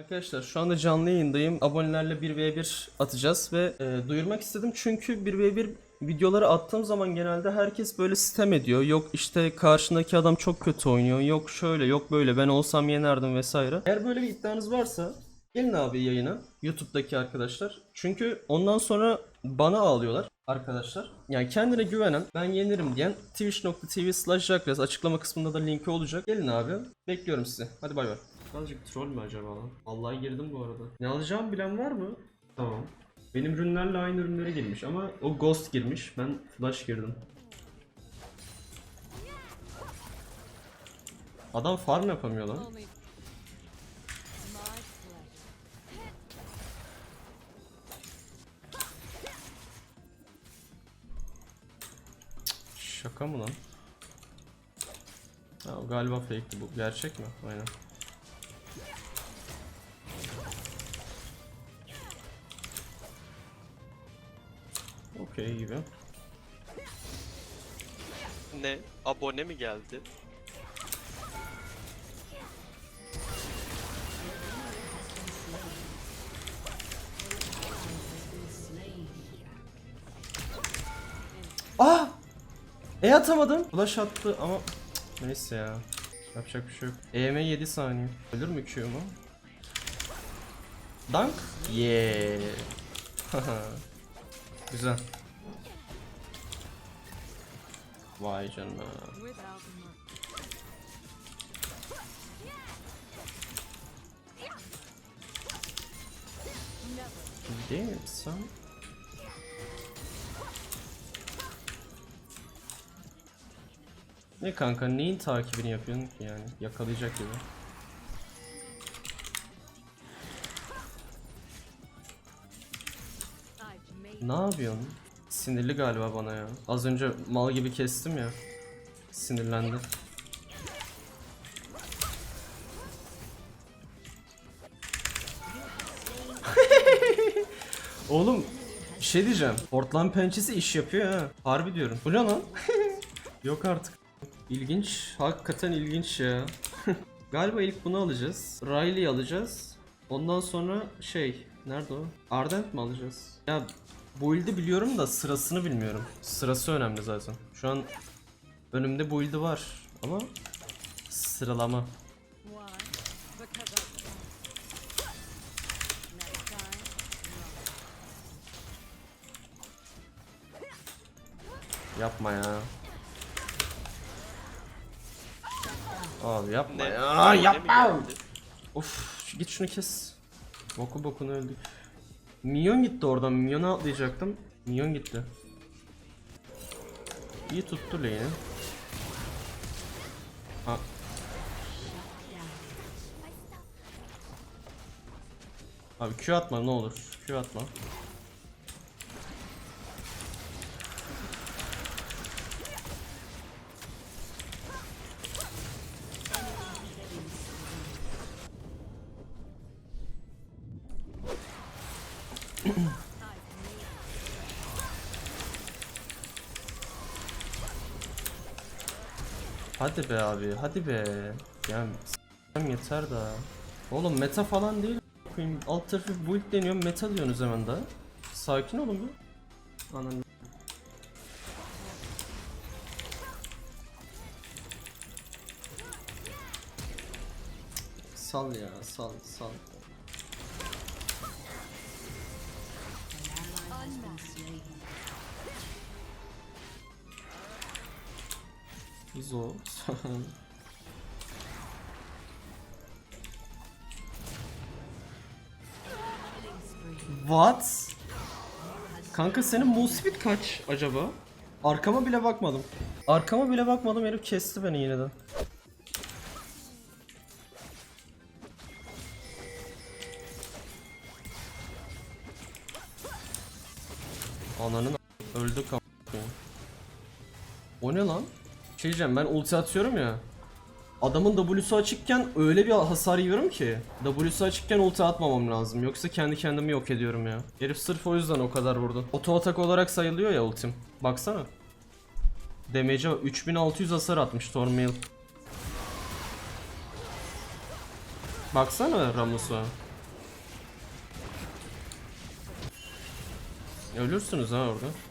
Arkadaşlar şu anda canlı yayındayım. Abonelerle 1v1 atacağız ve e, duyurmak istedim çünkü 1v1 videoları attığım zaman genelde herkes böyle sitem ediyor. Yok işte karşındaki adam çok kötü oynuyor. Yok şöyle yok böyle ben olsam yenerdim vesaire. Eğer böyle bir iddianız varsa gelin abi yayına YouTube'daki arkadaşlar. Çünkü ondan sonra bana ağlıyorlar arkadaşlar. Yani kendine güvenen ben yenirim diyen twitch.tv slash açıklama kısmında da linki olacak. Gelin abi bekliyorum sizi. Hadi bay bay. Azıcık troll mü acaba lan? Vallahi girdim bu arada. Ne alacağım bilen var mı? Tamam. Benim ürünlerle aynı ürünlere girmiş ama o Ghost girmiş. Ben Flash girdim. Adam farm yapamıyor lan. Şaka mı lan? Ha, galiba fake'ti bu. Gerçek mi? Aynen. Okey gibi. Ne? Abone mi geldi? Ah! E atamadım. Flash attı ama Cık, neyse ya. Yapacak bir şey yok. EM 7 saniye. Ölür mü Q mu? Dunk? Yeah. Güzel. Vay canına. Damn son. Ne kanka neyin takibini yapıyorsun ki yani yakalayacak gibi. Ne yapıyorsun? Sinirli galiba bana ya. Az önce mal gibi kestim ya. Sinirlendi. Oğlum bir şey diyeceğim. Portland pençesi iş yapıyor ha. Harbi diyorum. Bu ne lan? Yok artık. İlginç. Hakikaten ilginç ya. Galiba ilk bunu alacağız. Riley'i alacağız. Ondan sonra şey... Nerede o? Ardent mi alacağız? Ya build'i biliyorum da sırasını bilmiyorum. Sırası önemli zaten. Şu an önümde build'i var ama sıralama. Yapma ya. Abi yapma Ne? ya. Yapma. Of git şunu kes. Boku bokunu öldük. Minyon gitti oradan. Minyona atlayacaktım. Minyon gitti. İyi tuttu lane'i. Abi Q atma ne olur. Q atma. Hadi be abi, hadi be. Ya s**em yeter da. Oğlum meta falan değil. Alt tarafı build deniyorum, meta diyorsunuz hemen daha. Sakin olun bir. Ananı. Sal ya, sal, sal. Zo. What? Kanka senin speed kaç acaba? Arkama bile bakmadım. Arkama bile bakmadım herif kesti beni yine de. Ananın öldü kam. O ne lan? Şey diyeceğim ben ulti atıyorum ya. Adamın W'su açıkken öyle bir hasar yiyorum ki. W'su açıkken ulti atmamam lazım. Yoksa kendi kendimi yok ediyorum ya. Herif sırf o yüzden o kadar vurdu. Oto atak olarak sayılıyor ya ultim. Baksana. Damage'e 3600 hasar atmış Thormail. Baksana Ramos'a. Ölürsünüz ha orada.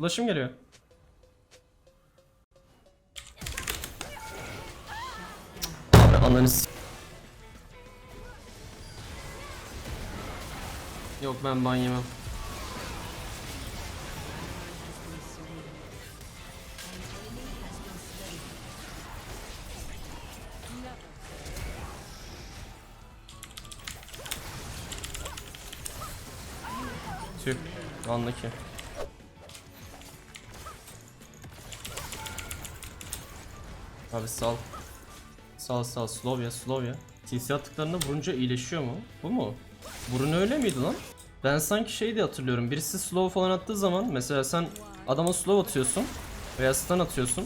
Ulaşım geliyor. Abi ananı Yok ben ban yemem. Tüh. Anla ki. Abi sal. Sal sal slow ya slow ya. TC attıklarında vurunca iyileşiyor mu? Bu mu? Burun öyle miydi lan? Ben sanki şey diye hatırlıyorum. Birisi slow falan attığı zaman mesela sen adama slow atıyorsun veya stun atıyorsun.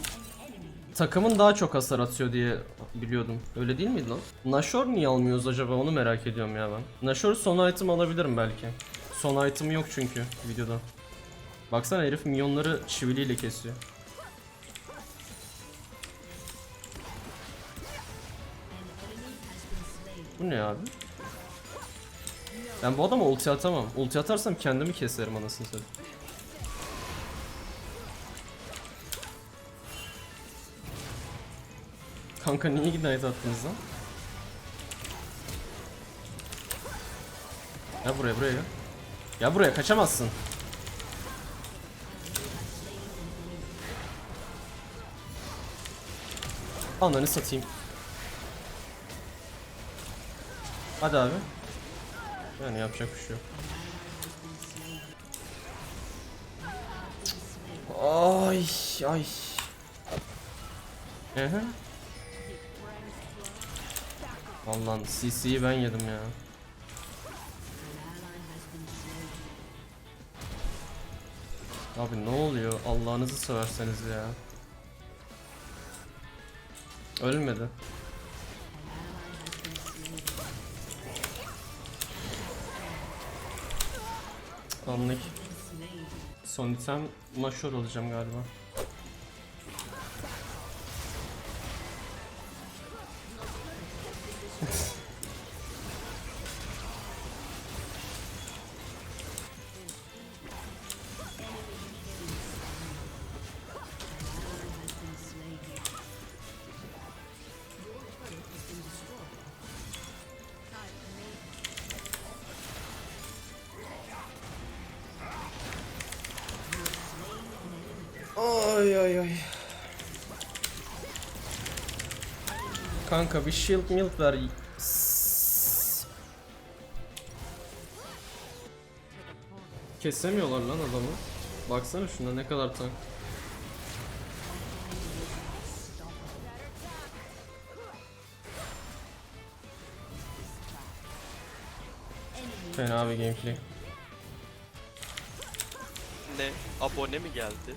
Takımın daha çok hasar atıyor diye biliyordum. Öyle değil miydi lan? Nashor niye almıyoruz acaba onu merak ediyorum ya ben. Nashor son item alabilirim belki. Son item yok çünkü videoda. Baksana herif minyonları çiviliyle kesiyor. Bu ne abi? Ben bu adama ulti atamam. Ulti atarsam kendimi keserim anasını satayım. Kanka niye ignite attınız lan? Gel buraya buraya. Gel buraya kaçamazsın. Ananı satayım. Hadi abi. Yani yapacak bir şey yok. Ay ay. Ehe. Allah'ın CC'yi ben yedim ya. Abi ne oluyor? Allah'ınızı severseniz ya. Ölmedi. Anlık. Son item Nashor olacağım galiba. Kanka bir shield milk ver. Kesemiyorlar lan adamı. Baksana şuna ne kadar tank. Fena bir gameplay. Ne? Abone mi geldi?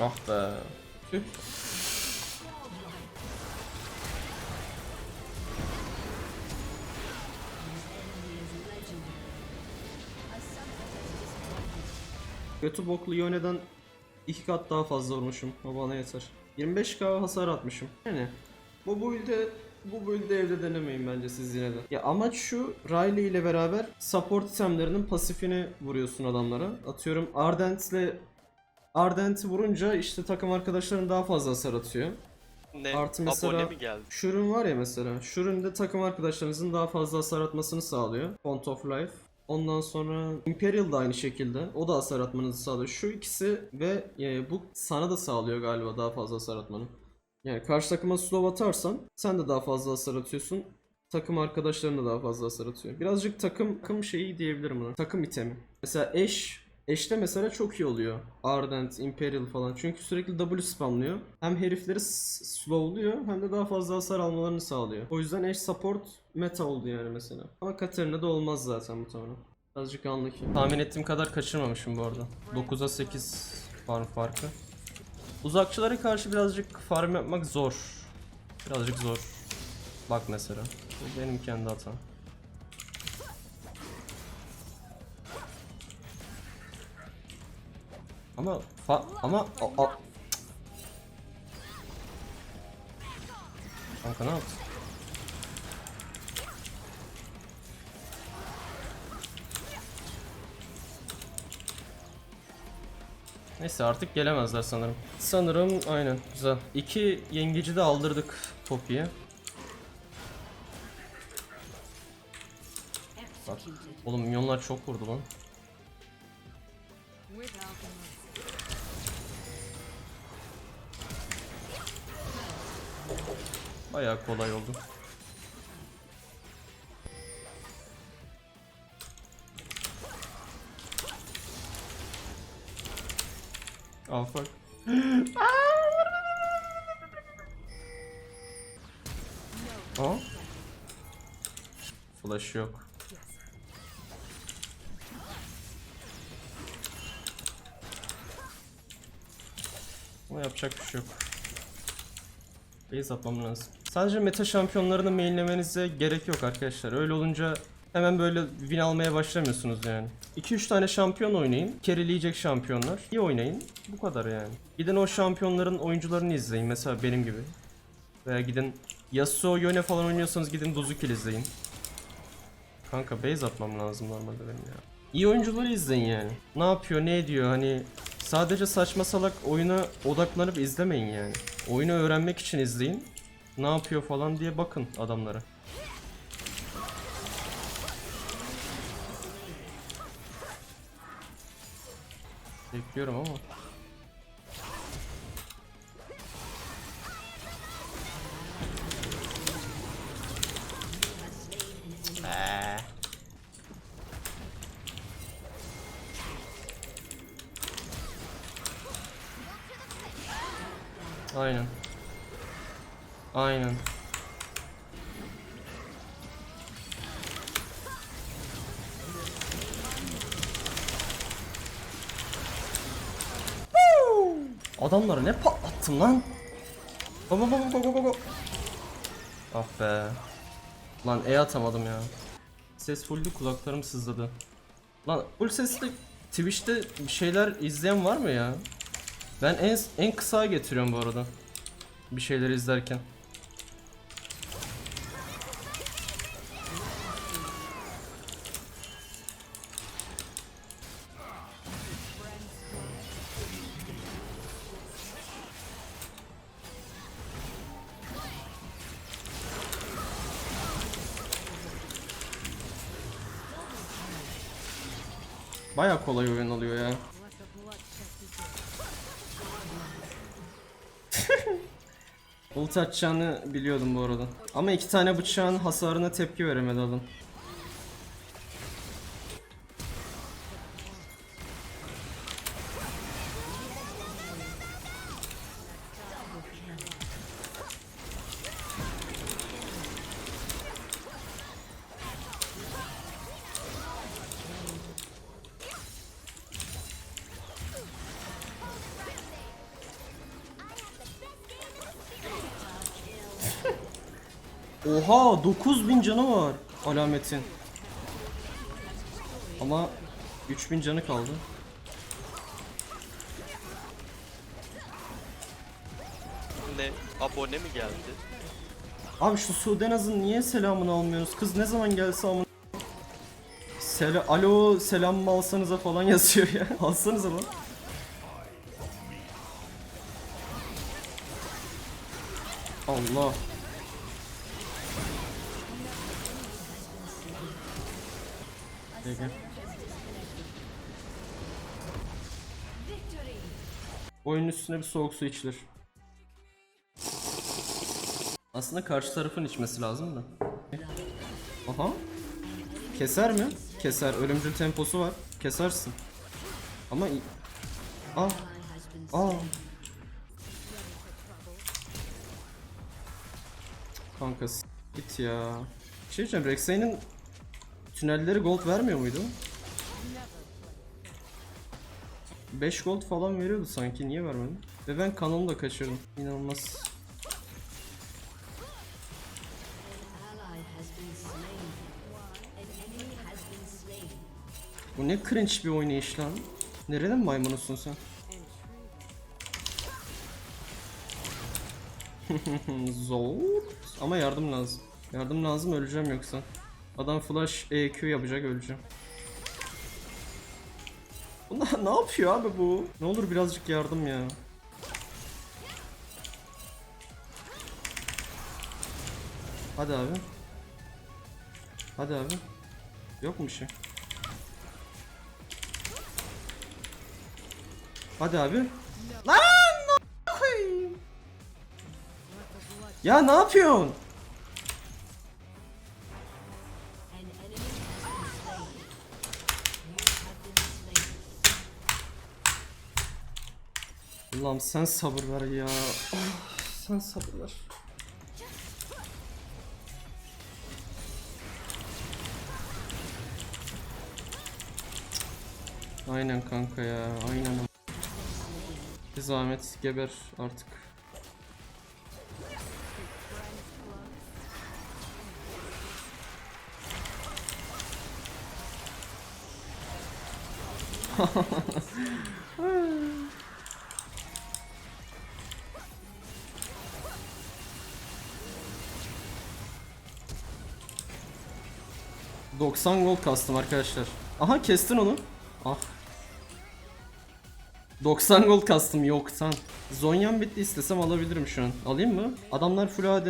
Ah be. Kötü boklu Yone'den iki kat daha fazla vurmuşum. O bana yeter. 25k hasar atmışım. Yani bu build'e bu build'e evde denemeyin bence siz yine de. Ya amaç şu Riley ile beraber support itemlerinin pasifini vuruyorsun adamlara. Atıyorum Ardent'le Ardent'i vurunca işte takım arkadaşların daha fazla hasar atıyor. Ne? Artı mesela- Abone mi geldi? Shurun var ya mesela. Shurun de takım arkadaşlarınızın daha fazla hasar atmasını sağlıyor. Font of Life. Ondan sonra Imperial da aynı şekilde. O da hasar atmanızı sağlıyor. Şu ikisi ve e, bu sana da sağlıyor galiba daha fazla hasar atmanı. Yani karşı takıma slow atarsan sen de daha fazla hasar atıyorsun. Takım arkadaşların da daha fazla hasar atıyor. Birazcık takım, takım şeyi diyebilirim buna. Takım itemi. Mesela Ashe Eşte mesela çok iyi oluyor. Ardent, Imperial falan. Çünkü sürekli W spamlıyor. Hem herifleri slowluyor hem de daha fazla hasar almalarını sağlıyor. O yüzden eş support meta oldu yani mesela. Ama Katarina da olmaz zaten muhtemelen. Birazcık anlık. Tahmin ettiğim kadar kaçırmamışım bu arada. 9'a 8 farm farkı. Uzakçılara karşı birazcık farm yapmak zor. Birazcık zor. Bak mesela. Bu benim kendi hatam. Ama fa ama a, a- Kanka ne yaptın? Neyse artık gelemezler sanırım. Sanırım aynen güzel. İki yengeci de aldırdık Topi'ye. Bak. Oğlum minyonlar çok vurdu lan. Bayağı kolay oldu. Al fuck. Aa. Flash yok. Ama yapacak bir şey yok. Base atmam lazım. Sadece meta şampiyonlarını mainlemenize gerek yok arkadaşlar. Öyle olunca hemen böyle win almaya başlamıyorsunuz yani. 2-3 tane şampiyon oynayın. Carryleyecek şampiyonlar. İyi oynayın. Bu kadar yani. Gidin o şampiyonların oyuncularını izleyin. Mesela benim gibi. Veya gidin Yasuo, Yone falan oynuyorsanız gidin Duzukil izleyin. Kanka base atmam lazım normalde benim ya. İyi oyuncuları izleyin yani. Ne yapıyor, ne ediyor hani sadece saçma salak oyuna odaklanıp izlemeyin yani. Oyunu öğrenmek için izleyin. Ne yapıyor falan diye bakın adamlara. Bekliyorum ama. Aynen. Adamları ne patlattım lan? Go go go go go go. Ah be. Lan E atamadım ya. Ses fulldü kulaklarım sızladı. Lan full sesli Twitch'te bir şeyler izleyen var mı ya? Ben en en kısa getiriyorum bu arada. Bir şeyler izlerken. Baya kolay oyun oluyor ya. Ulti atacağını biliyordum bu arada. Ama iki tane bıçağın hasarına tepki veremedi adam. Oha 9000 canı var alametin. Ama 3000 canı kaldı. Ne? Abone mi geldi? Abi şu Sudenaz'ın niye selamını almıyorsunuz? Kız ne zaman gelse ama Sela Alo selam mı alsanıza falan yazıyor ya. Alsanıza lan. Allah. Peki. Oyunun üstüne bir soğuk su içilir. Aslında karşı tarafın içmesi lazım da. Aha. Keser mi? Keser. Ölümcül temposu var. Kesersin. Ama Aa. Aa. Kanka s- git ya. Bir şey diyeceğim Rek'Sai'nin tünelleri gold vermiyor muydu? 5 gold falan veriyordu sanki niye vermedi? Ve ben kanonu da kaçırdım. İnanılmaz. Bu ne cringe bir oynayış lan. Nerenin maymunusun sen? Zor. Ama yardım lazım. Yardım lazım öleceğim yoksa. Adam flash EQ yapacak öleceğim. Bunlar ne yapıyor abi bu? Ne olur birazcık yardım ya. Hadi abi. Hadi abi. Yok mu bir şey? Hadi abi. Lan Ya ne yapıyorsun? Allah'ım sen sabır ver ya. Oh, sen sabır ver. Aynen kanka ya, aynen. Bir zahmet geber artık. ...90 gol kastım arkadaşlar. Aha kestin onu. Ah. 90 gol kastım yoktan. Zonyan bitti istesem alabilirim şu an. Alayım mı? Adamlar full AD.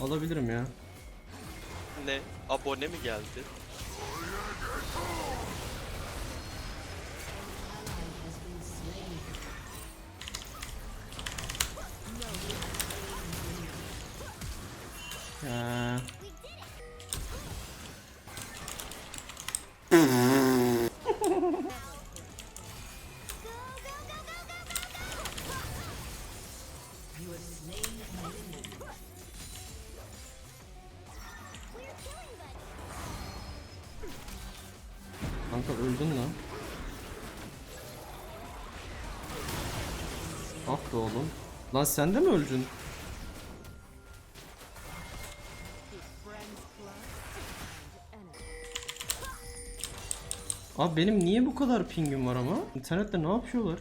Alabilirim ya. Ne? Abone mi geldi? Lan sen de mi öldün? Abi benim niye bu kadar pingim var ama? İnternette ne yapıyorlar?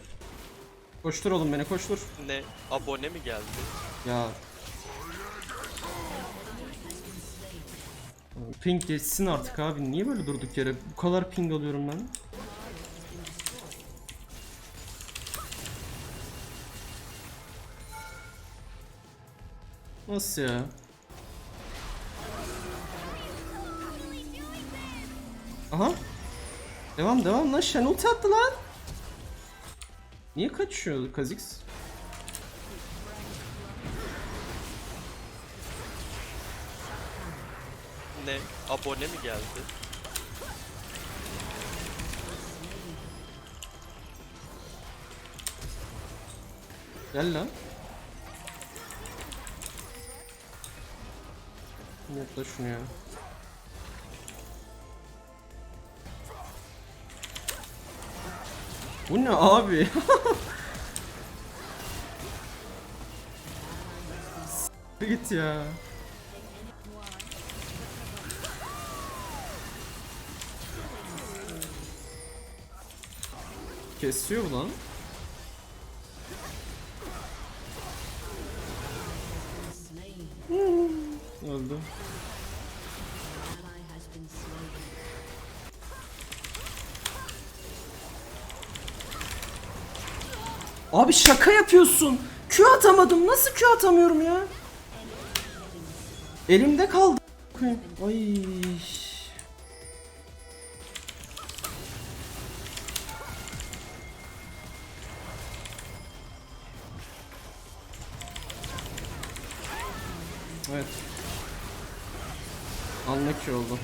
Koştur oğlum beni koştur. Ne? Abone mi geldi? Ya. Ping geçsin artık abi. Niye böyle durduk yere? Bu kadar ping alıyorum ben. Nasıl ya? Aha. Devam devam lan. Shen ulti attı lan. Niye kaçıyor Kha'Zix? Ne? Abone mi geldi? Gel lan. Yapla şunu ya. Bu ne abi? Git ya. Kesiyor lan. Öldü. Abi şaka yapıyorsun. Q atamadım. Nasıl Q atamıyorum ya? Elimde kaldı. Ay. Evet. Anlaki oldu.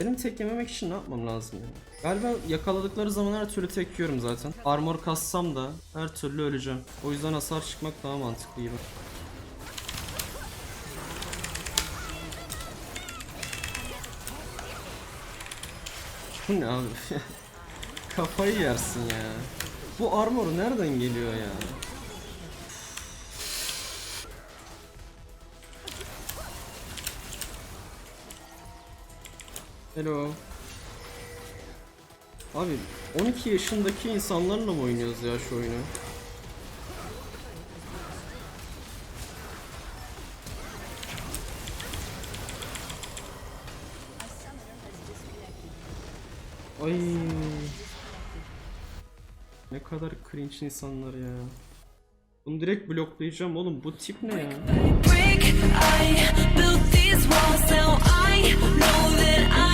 Benim tek yememek için ne yapmam lazım yani? Galiba yakaladıkları zaman her türlü tek yiyorum zaten. Armor kassam da her türlü öleceğim. O yüzden hasar çıkmak daha mantıklı gibi. Bu ne abi? Kafayı yersin ya. Bu armor nereden geliyor ya? Hello. Abi 12 yaşındaki insanlarla mı oynuyoruz ya şu oyunu? Ay kadar cringe insanlar ya. Bunu direkt bloklayacağım oğlum. Bu tip ne ya? I know I